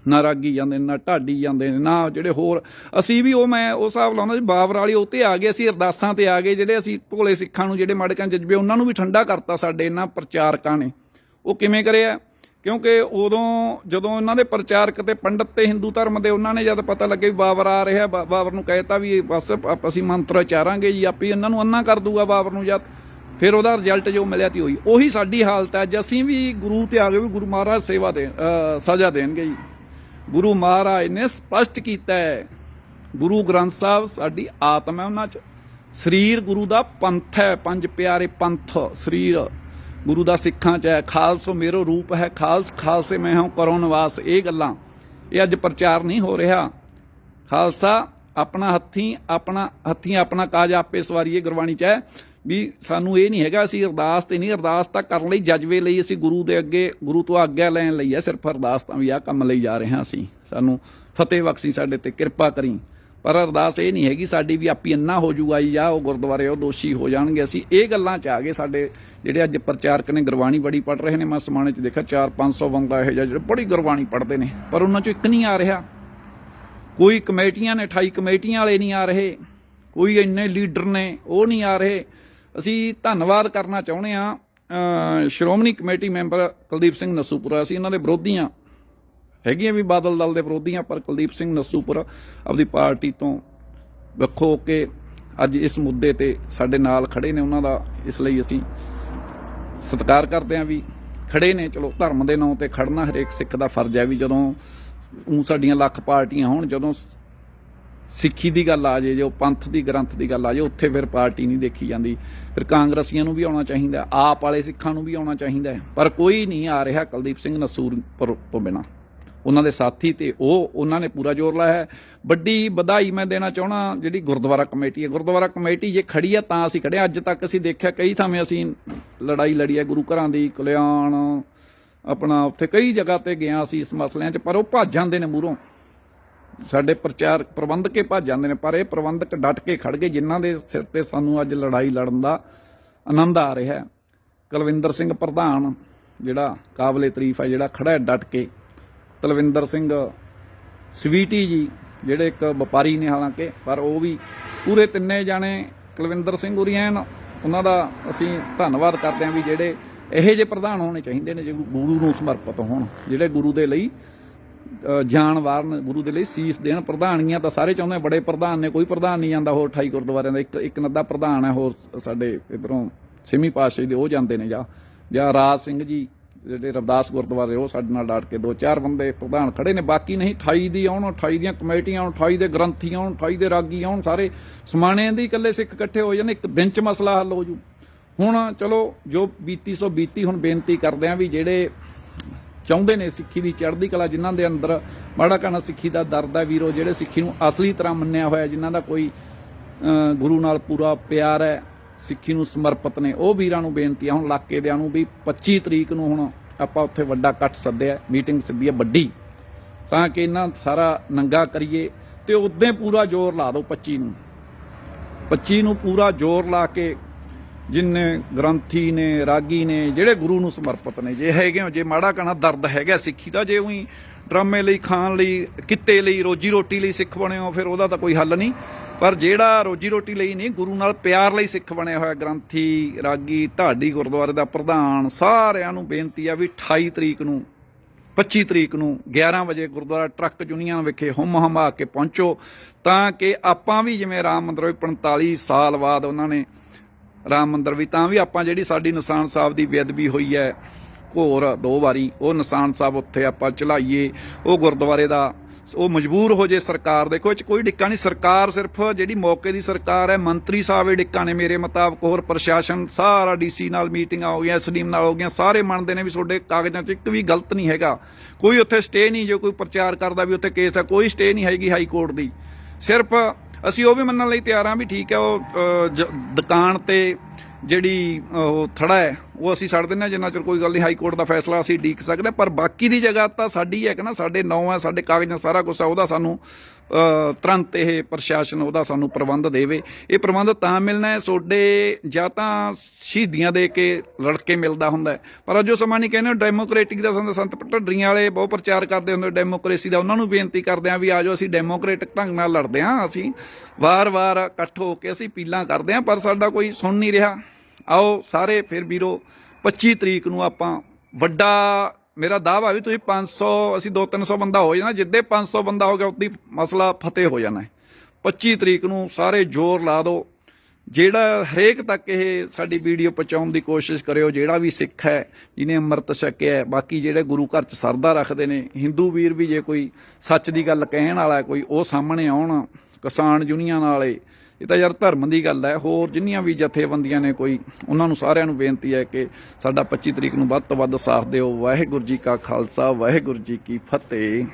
ਨਾ ਰਾਗੀ ਜਾਂਦੇ, ਨੇ ਨਾ ਢਾਡੀ ਜਾਂਦੇ ਨੇ, ਨਾ ਜਿਹੜੇ ਹੋਰ। ਅਸੀਂ ਵੀ ਉਹ ਮੈਂ ਉਹ ਹਿਸਾਬ ਲਾਉਂਦਾ ਜੀ ਬਾਬਰ ਵਾਲੀ ਉੱਤੇ ਆ ਗਏ, ਅਸੀਂ ਅਰਦਾਸਾਂ ਤੇ ਆ ਗਏ, ਜਿਹੜੇ ਅਸੀਂ ਭੋਲੇ ਸਿੱਖਾਂ ਨੂੰ, ਜਿਹੜੇ ਮਾੜੇ ਜਜ਼ਬੇ, ਉਹਨਾਂ ਨੂੰ ਵੀ ਠੰਡਾ ਕਰਤਾ ਸਾਡੇ ਇਹਨਾਂ ਪ੍ਰਚਾਰਕਾਂ ਨੇ। ਉਹ ਕਿਵੇਂ ਕਰਿਆ? ਕਿਉਂਕਿ ਉਦੋਂ ਜਦੋਂ ਇਹਨਾਂ ਦੇ ਪ੍ਰਚਾਰਕ ਤੇ ਪੰਡਤ ਤੇ ਹਿੰਦੂ ਧਰਮ ਦੇ, ਉਹਨਾਂ ਨੇ ਜਦ ਪਤਾ ਲੱਗੇ ਵੀ ਬਾਬਰ ਆ ਰਿਹਾ ਬਾਬਰ ਨੂੰ ਕਹਿਤਾ ਵੀ ਬਸ ਆਪ- ਅਸੀਂ ਮੰਤਰ ਉਚਾਰਾਂਗੇ ਜੀ, ਆਪੇ ਇਹਨਾਂ ਨੂੰ ਅੰਨਾ ਕਰ ਦੂਗਾ ਬਾਬਰ ਨੂੰ ਜਦ। ਫਿਰ ਉਹਦਾ ਰਿਜ਼ਲਟ ਜੋ ਮਿਲਿਆ ਤੀ ਹੋਈ ਉਹੀ ਸਾਡੀ ਹਾਲਤ ਹੈ ਅੱਜ ਅਸੀਂ ਵੀ ਗੁਰੂ ਤੇ ਆ ਗਏ, ਵੀ ਗੁਰੂ ਮਹਾਰਾਜ ਸੇਵਾ ਦੇ ਸਜ਼ਾ ਦੇਣਗੇ ਜੀ। ਗੁਰੂ ਮਹਾਰਾਜ ਨੇ ਸਪਸ਼ਟ ਕੀਤਾ ਹੈ, ਗੁਰੂ ਗ੍ਰੰਥ ਸਾਹਿਬ ਸਾਡੀ ਆਤਮ ਹੈ ਉਹਨਾਂ ਚ। ਸਰੀਰ ਗੁਰੂ ਦਾ ਪੰਥ ਹੈ, ਪੰਜ ਪਿਆਰੇ ਪੰਥ, ਸਰੀਰ। ਗੁਰੂ ਦਾ ਸਿੱਖਾਂ ਚ ਹੈ, ਖਾਲਸੋ ਮੇਰੋ ਰੂਪ ਹੈ, ਖਾਲਸ, ਖਾਲਸੇ ਮੈਂ ਹਾਂ, ਕਰੋ ਨਿਵਾਸ। ਇਹ ਗੱਲਾਂ, ਇਹ ਅੱਜ ਪ੍ਰਚਾਰ ਨਹੀਂ ਹੋ ਰਿਹਾ। ਖਾਲਸਾ, ਆਪਣਾ ਹੱਥੀਂ ਆਪਣਾ ਹੱਥੀਂ ਆਪਣਾ ਕਾਜ ਆਪੇ ਸਵਾਰੀਏ ਗੁਰਬਾਣੀ ਚ ਹੈ। ਵੀ ਸਾਨੂੰ ਇਹ ਨਹੀਂ ਹੈਗਾ, ਅਸੀਂ ਅਰਦਾਸ ਤੇ ਨਹੀਂ, ਅਰਦਾਸ ਤਾਂ ਕਰਨ ਲਈ, ਜਜ਼ਬੇ ਲਈ ਅਸੀਂ ਗੁਰੂ ਦੇ ਅੱਗੇ, ਗੁਰੂ ਤੋਂ ਆਗਿਆ ਲੈਣ ਲਈ ਹੈ, ਸਿਰਫ ਅਰਦਾਸ ਤਾਂ ਵੀ ਆ ਕੰਮ ਲਈ ਜਾ ਰਹੇ ਹਾਂ ਅਸੀਂ। ਸਾਨੂੰ ਫਤਿਹ ਬਖਸ਼ੀ, ਸਾਡੇ ਤੇ ਕਿਰਪਾ ਕਰੀ। ਪਰ ਅਰਦਾਸ ਇਹ ਨਹੀਂ ਹੈਗੀ, ਸਾਡੀ ਵੀ ਆਪੀ ਅੰਨਾ ਹੋ ਜੂਗਾ ਜੀ ਆ ਉਹ ਗੁਰਦੁਆਰੇ, ਉਹ ਦੋਸ਼ੀ ਹੋ ਜਾਣਗੇ। ਅਸੀਂ ਇਹ ਗੱਲਾਂ ਚ ਆ ਗਏ, ਸਾਡੇ ਜਿਹੜੇ ਅੱਜ ਪ੍ਰਚਾਰਕ ਨੇ ਗੁਰਬਾਣੀ ਬੜੀ ਪੜ ਰਹੇ ਨੇ, ਮੈਂ ਸਮਾਣੇ ਚ ਦੇਖਿਆ 4-500 ਬੰਦਾ ਇਹੋ ਜਿਹਾ ਜਿਹੜੇ ਬੜੀ ਗੁਰਬਾਣੀ ਪੜਦੇ ਨੇ। ਪਰ ਉਹਨਾਂ ਚੋਂ ਇੱਕ ਨਹੀਂ ਆ ਰਿਹਾ। ਕੋਈ ਕਮੇਟੀਆਂ ਨੇ 28 ਕਮੇਟੀਆਂ ਵਾਲੇ ਨਹੀਂ ਆ ਰਹੇ। ਕੋਈ ਇੰਨੇ ਲੀਡਰ ਨੇ, ਉਹ ਨਹੀਂ ਆ ਰਹੇ। ਅਸੀਂ ਧੰਨਵਾਦ ਕਰਨਾ ਚਾਹੁੰਦੇ ਆ ਸ਼੍ਰੋਮਣੀ ਕਮੇਟੀ ਮੈਂਬਰ ਕੁਲਦੀਪ ਸਿੰਘ ਨਸੂਪੁਰਾ। ਅਸੀਂ ਇਹਨਾਂ ਦੇ ਵਿਰੋਧੀ ਹਾਂ ਹੈਗੀਆਂ ਵੀ ਬਾਦਲ ਦਲ ਦੇ ਵਿਰੋਧੀ ਹਾਂ ਪਰ ਕੁਲਦੀਪ ਸਿੰਘ ਨਸੂਪੁਰਾ ਆਪਦੀ ਪਾਰਟੀ ਤੋਂ ਵੱਖੋ ਹੋ ਕੇ ਅੱਜ ਇਸ ਮੁੱਦੇ ਤੇ ਸਾਡੇ ਨਾਲ ਖੜੇ ਨੇ। ਉਹਨਾਂ ਦਾ ਇਸ ਲਈ ਅਸੀਂ ਸਤਿਕਾਰ ਕਰਦੇ ਹਾਂ ਵੀ ਖੜੇ ਨੇ। ਚਲੋ, ਧਰਮ ਦੇ ਨਾਂ ਤੇ ਖੜਨਾ ਹਰੇਕ ਸਿੱਖ ਦਾ ਫਰਜ਼ ਹੈ ਵੀ ਜਦੋਂ ਉਹ ਸਾਡੀਆਂ ਲੱਖ ਪਾਰਟੀਆਂ ਹੋਣ, ਜਦੋਂ ਸ- ਸਿੱਖੀ ਦੀ ਗੱਲ ਆ ਜੇ, ਜੋ ਪੰਥ ਦੀ, ਗ੍ਰੰਥ ਦੀ ਗੱਲ ਆ ਜੇ, ਉੱਥੇ ਫਿਰ ਪਾਰਟੀ ਨਹੀਂ ਦੇਖੀ ਜਾਂਦੀ। ਫਿਰ ਕਾਂਗਰਸੀਆਂ ਨੂੰ ਵੀ ਆਉਣਾ ਚਾਹੀਦਾ, ਆਪ ਵਾਲੇ ਸਿੱਖਾਂ ਨੂੰ ਵੀ ਆਉਣਾ ਚਾਹੀਦਾ ਪਰ ਕੋਈ ਨਹੀਂ ਆ ਰਿਹਾ ਕੁਲਦੀਪ ਸਿੰਘ ਨਸੂਰ ਤੋਂ ਬਿਨਾ। ਉਹਨਾਂ ਦੇ ਸਾਥੀ ਤੇ ਉਹ, ਉਹਨਾਂ ਨੇ ਪੂਰਾ ਜ਼ੋਰ ਲਾਇਆ ਹੈ। ਵੱਡੀ ਵਧਾਈ ਮੈਂ ਦੇਣਾ ਚਾਹਣਾ ਜਿਹੜੀ ਗੁਰਦੁਆਰਾ ਕਮੇਟੀ ਹੈ। ਗੁਰਦੁਆਰਾ ਕਮੇਟੀ ਜੇ ਖੜੀ ਹੈ ਤਾਂ ਅਸੀਂ ਖੜੇ ਅੱਜ ਤੱਕ ਅਸੀਂ ਦੇਖਿਆ ਕਈ ਥਾਵੇਂ ਅਸੀਂ ਲੜਾਈ ਲੜੀ ਹੈ, ਗੁਰੂ ਘਰਾਂ ਦੀ, ਕਲਿਆਣ, ਆਪਣਾ ਉੱਥੇ ਕਈ ਜਗ੍ਹਾ ਤੇ ਗਿਆ ਅਸੀਂ ਇਸ ਮਸਲਿਆਂ 'ਚ, ਪਰ ਉਹ ਭੱਜ ਜਾਂਦੇ ਨੇ ਮੂਹਰੋਂ। ਸਾਡੇ ਪ੍ਰਚਾਰ ਪ੍ਰਬੰਧਕੇ ਭੱਜ ਜਾਂਦੇ ਨੇ, ਪਰ ਇਹ ਪ੍ਰਬੰਧਕ ਡਟ ਕੇ ਖੜ ਗਏ, ਜਿਨ੍ਹਾਂ ਦੇ ਸਿਰ ਤੇ ਸਾਨੂੰ ਅੱਜ ਲੜਾਈ ਲੜਨ ਦਾ ਆਨੰਦ ਆ ਰਿਹਾ ਹੈ। ਕੁਲਵਿੰਦਰ ਸਿੰਘ ਪ੍ਰਧਾਨ, ਜਿਹੜਾ ਕਾਬਲੇ ਤਾਰੀਫ ਹੈ, ਜਿਹੜਾ ਖੜਾ ਹੈ ਡਟ ਕੇ। ਤਲਵਿੰਦਰ ਸਿੰਘ ਸਵੀਟੀ ਜੀ, ਜਿਹੜੇ ਇੱਕ ਵਪਾਰੀ ਨੇ ਹਾਲਾਂਕਿ, ਪਰ ਉਹ ਵੀ ਪੂਰੇ ਤਿੰਨੇ ਜਾਣੇ ਕੁਲਵਿੰਦਰ ਸਿੰਘ ਉਰੀ ਐਨ, ਉਹਨਾਂ ਦਾ ਅਸੀਂ ਧੰਨਵਾਦ ਕਰਦੇ ਹਾਂ ਵੀ ਜਿਹੜੇ ਇਹੋ ਜਿਹੇ ਪ੍ਰਧਾਨ ਹੋਣੇ ਚਾਹੀਦੇ ਨੇ ਜਿਹੜੇ ਗੁਰੂ ਨੂੰ ਸਮਰਪਿਤ ਹੋਣ, ਜਿਹੜੇ ਗੁਰੂ ਦੇ ਲਈ ਜਾਨ ਵਾਰਨ ਗੁਰੂ ਦੇ ਲਈ ਸੀਸ ਦੇਣ ਪ੍ਰਧਾਨੀਆਂ ਤਾਂ ਸਾਰੇ ਚਾਹੁੰਦੇ ਬੜੇ ਪ੍ਰਧਾਨ ਨੇ, ਕੋਈ ਪ੍ਰਧਾਨ ਨਹੀਂ ਜਾਂਦਾ ਹੋਰ 28 ਗੁਰਦੁਆਰਿਆਂ ਦਾ, ਇੱਕ ਇੱਕ ਨੱਦਾ ਪ੍ਰਧਾਨ ਹੈ ਹੋਰ ਸਾਡੇ ਇਧਰੋਂ ਸਿਮੀ ਪਾਤਸ਼ਾਹੀ ਦੇ ਉਹ ਜਾਂਦੇ ਨੇ ਜਾਂ ਜਾਂ ਰਾਜ ਸਿੰਘ ਜੀ, ਜਿਹੜੇ ਰਵਦਾਸ ਗੁਰਦੁਆਰੇ, ਉਹ ਸਾਡੇ ਨਾਲ ਡਾਟ ਕੇ ਦੋ ਚਾਰ ਬੰਦੇ ਪ੍ਰਧਾਨ ਖੜੇ ਨੇ, ਬਾਕੀ ਨਹੀਂ 28 ਦੀ ਆਉਣ 28 ਦੀਆਂ ਕਮੇਟੀਆਂ ਆਉਣ 28 ਦੇ ਗ੍ਰੰਥੀ ਆਉਣ 28 ਦੇ ਰਾਗੀ ਆਉਣ, ਸਾਰੇ ਸਮਾਣਿਆਂ ਦੇ ਇਕੱਲੇ ਸਿੱਖ ਇਕੱਠੇ ਹੋ ਜਾਣ ਇੱਕ ਦਿਨ ਚ ਮਸਲਾ ਹੱਲ ਹੋ ਜੂ। ਹੁਣ ਚਲੋ, ਜੋ ਬੀਤੀ ਸੋ ਬੀਤੀ, ਹੁਣ ਬੇਨਤੀ ਕਰਦੇ ਆਂ ਵੀ ਜਿਹੜੇ ਚਾਹੁੰਦੇ ਨੇ ਸਿੱਖੀ ਦੀ ਚੜ੍ਹਦੀ ਕਲਾ ਜਿਨ੍ਹਾਂ ਦੇ ਅੰਦਰ ਮਾੜਾ ਕਾਣਾ ਸਿੱਖੀ ਦਾ ਦਰਦ ਹੈ ਵੀਰੋ, ਜਿਹੜੇ ਸਿੱਖੀ ਨੂੰ ਅਸਲੀ ਤਰ੍ਹਾਂ ਮੰਨਿਆ ਹੋਇਆ, ਜਿਨ੍ਹਾਂ ਦਾ ਕੋਈ ਗੁਰੂ ਨਾਲ ਪੂਰਾ ਪਿਆਰ ਹੈ, ਸਿੱਖੀ ਨੂੰ ਸਮਰਪਿਤ ਨੇ। ਉਹ ਵੀਰਾਂ ਨੂੰ ਬੇਨਤੀ ਆ, ਹੁਣ ਇਲਾਕੇ ਦਿਆਂ ਨੂੰ ਵੀ 25 ਤਰੀਕ ਨੂੰ ਹੁਣ ਆਪਾਂ ਉੱਥੇ ਵੱਡਾ ਇਕੱਠ ਸੱਦਿਆ ਮੀਟਿੰਗ ਸੱਦੀ ਹੈ ਵੱਡੀ। ਤਾਂ ਕਿ ਇਹਨਾਂ ਸਾਰਾ ਨੰਗਾ ਕਰੀਏ ਤੇ ਉਦੋਂ ਪੂਰਾ ਜ਼ੋਰ ਲਾ ਦਿਓ 25 ਨੂੰ। 25 ਨੂੰ ਪੂਰਾ ਜ਼ੋਰ ਲਾ ਕੇ ਜਿੰਨੇ ਗ੍ਰੰਥੀ ਨੇ, ਰਾਗੀ ਨੇ, ਜਿਹੜੇ ਗੁਰੂ ਨੂੰ ਸਮਰਪਿਤ ਨੇ, ਜੇ ਹੈਗੇ ਹੋ, ਜੇ ਮਾੜਾ ਕਣਾ ਦਰਦ ਹੈਗਾ ਸਿੱਖੀ ਦਾ, ਜੇ ਉਹੀ ਡਰਾਮੇ ਲਈ, ਖਾਣ ਲਈ, ਕਿੱਤੇ ਲਈ, ਰੋਜੀ ਰੋਟੀ ਲਈ ਸਿੱਖ ਬਣੇ ਹੋ, ਫਿਰ ਉਹਦਾ ਤਾਂ ਕੋਈ ਹੱਲ ਨਹੀਂ। ਪਰ ਜਿਹੜਾ ਰੋਜੀ ਰੋਟੀ ਲਈ ਨਹੀਂ, ਗੁਰੂ ਨਾਲ ਪਿਆਰ ਲਈ ਸਿੱਖ ਬਣਿਆ ਹੋਇਆ ਗ੍ਰੰਥੀ, ਰਾਗੀ, ਢਾਡੀ, ਗੁਰਦੁਆਰੇ ਦਾ ਪ੍ਰਧਾਨ, ਸਾਰਿਆਂ ਨੂੰ ਬੇਨਤੀ ਆ ਵੀ 28 ਤਰੀਕ ਨੂੰ 25 ਤਰੀਕ ਨੂੰ 11 ਵਜੇ ਗੁਰਦੁਆਰਾ ਟਰੱਕ ਯੂਨੀਅਨ ਵਿਖੇ ਹੁੰਮ ਹਮਾ ਕੇ ਪਹੁੰਚੋ, ਤਾਂ ਕਿ ਆਪਾਂ ਵੀ ਜਿਵੇਂ ਰਾਮ ਮੰਦਰ ਵੀ 45 ਸਾਲ ਬਾਅਦ ਉਹਨਾਂ ਨੇ ਰਾਮ ਮੰਦਰ ਵੀ, ਤਾਂ ਵੀ ਆਪਾਂ ਜਿਹੜੀ ਸਾਡੀ ਨਿਸ਼ਾਨ ਸਾਹਿਬ ਦੀ ਬੇਅਦਬੀ ਹੋਈ ਹੈ, ਘੋਰ ਦੋ ਵਾਰੀ, ਉਹ ਨਿਸ਼ਾਨ ਸਾਹਿਬ ਉੱਥੇ ਆਪਾਂ ਚਲਾਈਏ, ਉਹ ਗੁਰਦੁਆਰੇ ਦਾ, ਉਹ ਮਜਬੂਰ ਹੋ ਜੇ ਸਰਕਾਰ ਦੇਖੋ, ਇਹ ਚ ਕੋਈ ਡਿੱਕਾ ਨਹੀਂ, ਸਰਕਾਰ ਸਿਰਫ ਜਿਹੜੀ ਮੌਕੇ ਦੀ ਸਰਕਾਰ ਹੈ, ਮੰਤਰੀ ਸਾਹਿਬ ਇਹ ਡਿੱਕਾ ਨੇ ਮੇਰੇ ਮੁਤਾਬਕ, ਹੋਰ ਪ੍ਰਸ਼ਾਸਨ ਸਾਰਾ ਡੀਸੀ ਨਾਲ ਮੀਟਿੰਗਾਂ ਹੋ ਗਈਆਂ ਐਸਡੀਐਮ ਨਾਲ ਹੋ ਗਈਆਂ, ਸਾਰੇ ਮੰਨਦੇ ਨੇ ਵੀ ਤੁਹਾਡੇ ਕਾਗਜ਼ਾਂ 'ਚ ਇੱਕ ਵੀ ਗਲਤ ਨਹੀਂ ਹੈਗਾ। ਕੋਈ ਉੱਥੇ ਸਟੇ ਨਹੀਂ, ਜੋ ਕੋਈ ਪ੍ਰਚਾਰ ਕਰਦਾ ਵੀ ਉੱਥੇ ਕੇਸ ਹੈ, ਕੋਈ ਸਟੇ ਨਹੀਂ ਹੈਗੀ ਹਾਈ ਕੋਰਟ ਦੀ। ਸਿਰਫ ਅਸੀਂ ਉਹ ਵੀ ਮੰਨਣ ਲਈ ਤਿਆਰ ਹਾਂ ਵੀ ਠੀਕ ਹੈ ਉਹ ਜ- ਦੁਕਾਨ ਤੇ ਜਿਹੜੀ ਉਹ ਥੜਾ ਹੈ ਉਹ ਅਸੀਂ ਛੱਡ ਦਿੰਦੇ ਹਾਂ, ਜਿੰਨਾ ਚਿਰ ਕੋਈ ਗੱਲ ਨਹੀਂ, ਹਾਈ ਕੋਰਟ ਦਾ ਫੈਸਲਾ ਅਸੀਂ ਡੀਕ ਸਕਦੇ ਹਾਂ। ਪਰ ਬਾਕੀ ਦੀ ਜਗ੍ਹਾ ਤਾਂ ਸਾਡੀ ਹੈ ਕਿ ਨਾ, ਸਾਡੇ ਨੌ ਹੈ, ਸਾਡੇ ਕਾਗਜ਼ਾਂ ਸਾਰਾ ਕੁਝ ਹੈ, ਉਹਦਾ ਸਾਨੂੰ ਤੁਰੰਤ ਇਹ ਪ੍ਰਸ਼ਾਸਨ ਉਹਦਾ ਸਾਨੂੰ ਪ੍ਰਬੰਧ ਦੇਵੇ ਇਹ ਪ੍ਰਬੰਧ ਤਾਂ ਮਿਲਣਾ ਹੈ ਤੁਹਾਡੇ ਜਾਂ ਤਾਂ ਸ਼ਹੀਦੀਆਂ ਦੇ ਕੇ ਲੜਕੇ ਮਿਲਦਾ ਹੁੰਦਾ ਹੈ। ਪਰ ਜੋ ਸਮਾਂ ਨਹੀਂ ਕਹਿੰਦੇ, ਡੈਮੋਕ੍ਰੇਟਿਕ ਦਾ ਸੰਤ ਸੰਤ ਢੱਡਰੀਆਂ ਵਾਲੇ ਬਹੁਤ ਪ੍ਰਚਾਰ ਕਰਦੇ ਹੁੰਦੇ, ਡੈਮੋਕ੍ਰੇਸੀ ਦਾ ਉਹਨਾਂ ਨੂੰ ਬੇਨਤੀ ਕਰਦੇ ਆ ਵੀ ਆਜੋ ਅਸੀਂ ਡੈਮੋਕ੍ਰੇਟਿਕ ਢੰਗ ਨਾਲ ਲੜਦੇ ਹਾਂ, ਅਸੀਂ ਵਾਰ-ਵਾਰ ਇਕੱਠ ਹੋ ਕੇ ਅਸੀਂ ਪੀਲਾਂ ਕਰਦੇ ਹਾਂ, ਪਰ ਸਾਡਾ ਕੋਈ ਸੁਣ ਨਹੀਂ ਰਿਹਾ ਆਓ ਸਾਰੇ ਫਿਰ ਵੀਰੋ 25 ਤਰੀਕ ਨੂੰ ਆਪਾਂ ਵੱਡਾ, ਮੇਰਾ ਦਾਅਵਾ ਵੀ ਤੁਸੀਂ 500 ਅਸੀਂ 2-300 ਬੰਦਾ ਹੋ ਜਾਣਾ, ਜਿੱਦੇ 500 ਬੰਦਾ ਹੋ ਗਿਆ, ਉਦੀ ਮਸਲਾ ਫਤਿਹ ਹੋ ਜਾਣਾ ਹੈ। 25 ਤਰੀਕ ਨੂੰ ਸਾਰੇ ਜ਼ੋਰ ਲਾ ਦਿਓ। ਜਿਹੜਾ ਹਰੇਕ ਤੱਕ ਇਹ ਸਾਡੀ ਵੀਡੀਓ ਪਹੁੰਚਾਉਣ ਦੀ ਕੋਸ਼ਿਸ਼ ਕਰਿਓ, ਜਿਹੜਾ ਵੀ ਸਿੱਖ ਹੈ, ਜਿਹਨੇ ਅੰਮ੍ਰਿਤ ਛਕਿਆ ਬਾਕੀ ਜਿਹੜੇ ਗੁਰੂ ਘਰ ਚ ਸਰਦਾ ਰੱਖਦੇ ਨੇ, ਹਿੰਦੂ ਵੀਰ ਵੀ ਜੇ ਕੋਈ ਸੱਚ ਦੀ ਗੱਲ ਕਹਿਣ ਵਾਲਾ ਕੋਈ ਉਹ ਸਾਹਮਣੇ ਆਉਣ, ਕਿਸਾਨ ਯੂਨੀਅਨ ਵਾਲੇ ਇਹ ਤਾਂ ਯਾਰ ਧਰਮ ਦੀ ਗੱਲ ਹੈ। ਹੋਰ ਜਿੰਨੀਆਂ ਵੀ ਜਥੇਬੰਦੀਆਂ ਨੇ ਕੋਈ, ਉਹਨਾਂ ਨੂੰ ਸਾਰਿਆਂ ਨੂੰ ਬੇਨਤੀ ਹੈ ਕਿ ਸਾਡਾ 25 ਤਰੀਕ ਨੂੰ ਵੱਧ ਤੋਂ ਵੱਧ ਸਾਥ ਦਿਓ। ਵਾਹਿਗੁਰੂ ਜੀ ਕਾ ਖਾਲਸਾ, ਵਾਹਿਗੁਰੂ ਜੀ ਕੀ ਫਤਿਹ।